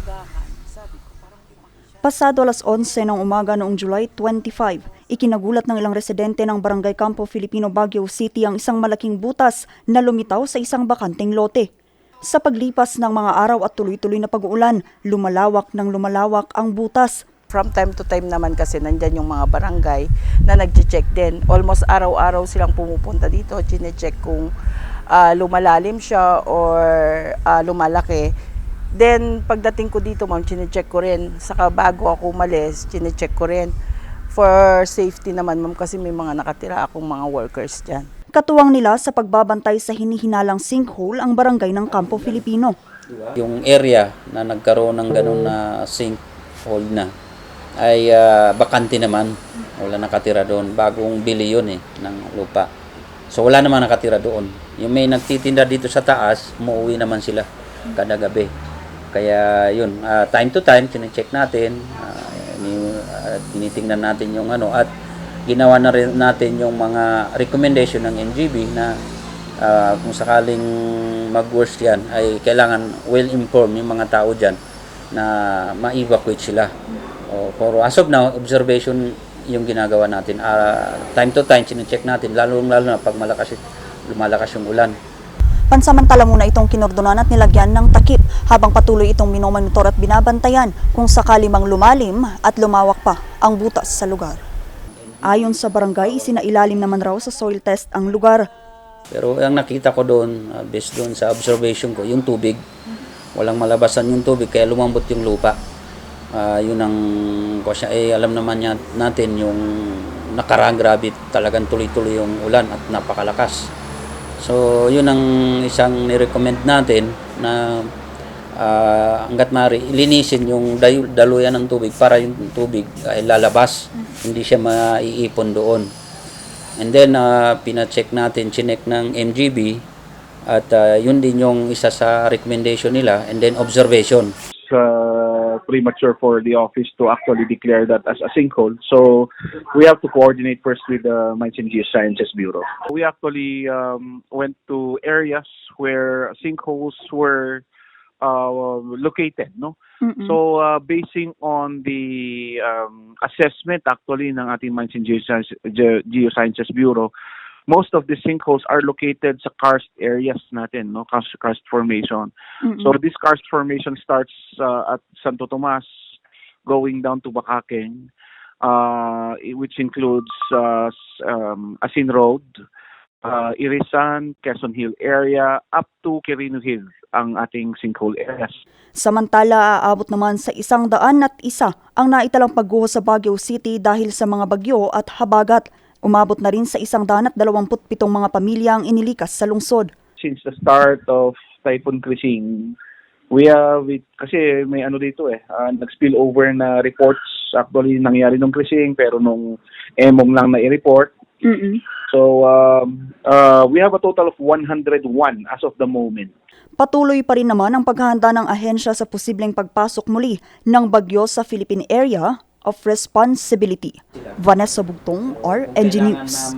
umagahan. Sabi ko, parang. Pasado alas 11 ng umaga noong July 25, ikinagulat ng ilang residente ng Barangay Campo Filipino Baguio City ang isang malaking butas na lumitaw sa isang bakanteng lote. Sa paglipas ng mga araw at tuloy-tuloy na pag-uulan, lumalawak ng lumalawak ang butas. From time to time naman kasi nandyan yung mga barangay na nagche-check din. Almost araw-araw silang pumupunta dito, chine-check kung ah, lumalalim siya or ah, lumalaki. Then, pagdating ko dito, ma'am, chine-check ko rin. Saka bago ako umalis, chine-check ko rin. For safety naman, ma'am, kasi may mga nakatira akong mga workers dyan. Katuwang nila sa pagbabantay sa hinihinalang sinkhole ang barangay ng Campo Filipino. Yung area na nagkaroon ng ganun na sinkhole na ay ah, bakante naman. Wala nakatira doon. Bagong bili yun eh, ng lupa. So wala naman nakatira doon. Yung may nagtitinda dito sa taas, umuwi naman sila kada gabi. Kaya yun, ah, time to time, chinecheck natin, ah, tinitingnan natin yung ano, at ginawa na rin natin yung mga recommendation ng NGB na ah, kung sakaling mag-worst yan, ay kailangan well-informed yung mga tao dyan na ma-evacuate sila. O, pero as of now, observation yung ginagawa natin. Ah, time to time, chinecheck natin, lalo-lalo na pag malakas, lumalakas yung ulan. Pansamantala muna itong kinordonan at nilagyan ng takip habang patuloy itong minomonitor at binabantayan kung sakali mang lumalim at lumawak pa ang butas sa lugar. Ayon sa barangay, isinailalim naman raw sa soil test ang lugar. Pero ang nakita ko doon, ah, based doon sa observation ko, yung tubig, walang malabasan yung tubig, kaya lumambot yung lupa. Ah, yun ang, kasi eh, alam naman natin yung nakaraan grabe talagang tuloy-tuloy yung ulan at napakalakas. So, yun ang isang ni-recommend natin na ah, hanggat maaari, ilinisin yung daluyan ng tubig para yung tubig ay lalabas, hindi siya maiipon doon. And then, uh, pina-check natin, chinek ng MGB, at ah, yun din yung isa sa recommendation nila, and then observation. uh, premature for the office to actually declare that as a sinkhole. So we have to coordinate first with the Mines and Geosciences Bureau. We actually um, went to areas where sinkholes were uh, located, no? So uh, basing on the um, assessment actually ng ating Mines and Geosciences, Ge- Geosciences Bureau, most of the sinkholes are located sa karst areas natin, no? Karst, karst formation. So this karst formation starts uh, at Santo Tomas, going down to Bakakeng, uh, which includes uh, um, Asin Road, uh, Irisan, Quezon Hill area, up to Quirino Hill ang ating sinkhole areas. Samantala, aabot naman sa isang daan at isa ang naitalang pagguho sa Baguio City dahil sa mga bagyo at habagat. Umabot na rin sa isang daan at 27 mga pamilya ang inilikas sa lungsod. Since the start of Typhoon Krising, we have, we, kasi may ano dito eh, uh, nag-spill over na reports actually nangyari nung Krising pero nung Emong lang na i-report. So um, uh, we have a total of 101 as of the moment. Patuloy pa rin naman ang paghahanda ng ahensya sa posibleng pagpasok muli ng bagyo sa Philippine Area of Responsibility. Vanessa Bugtong, RNG News.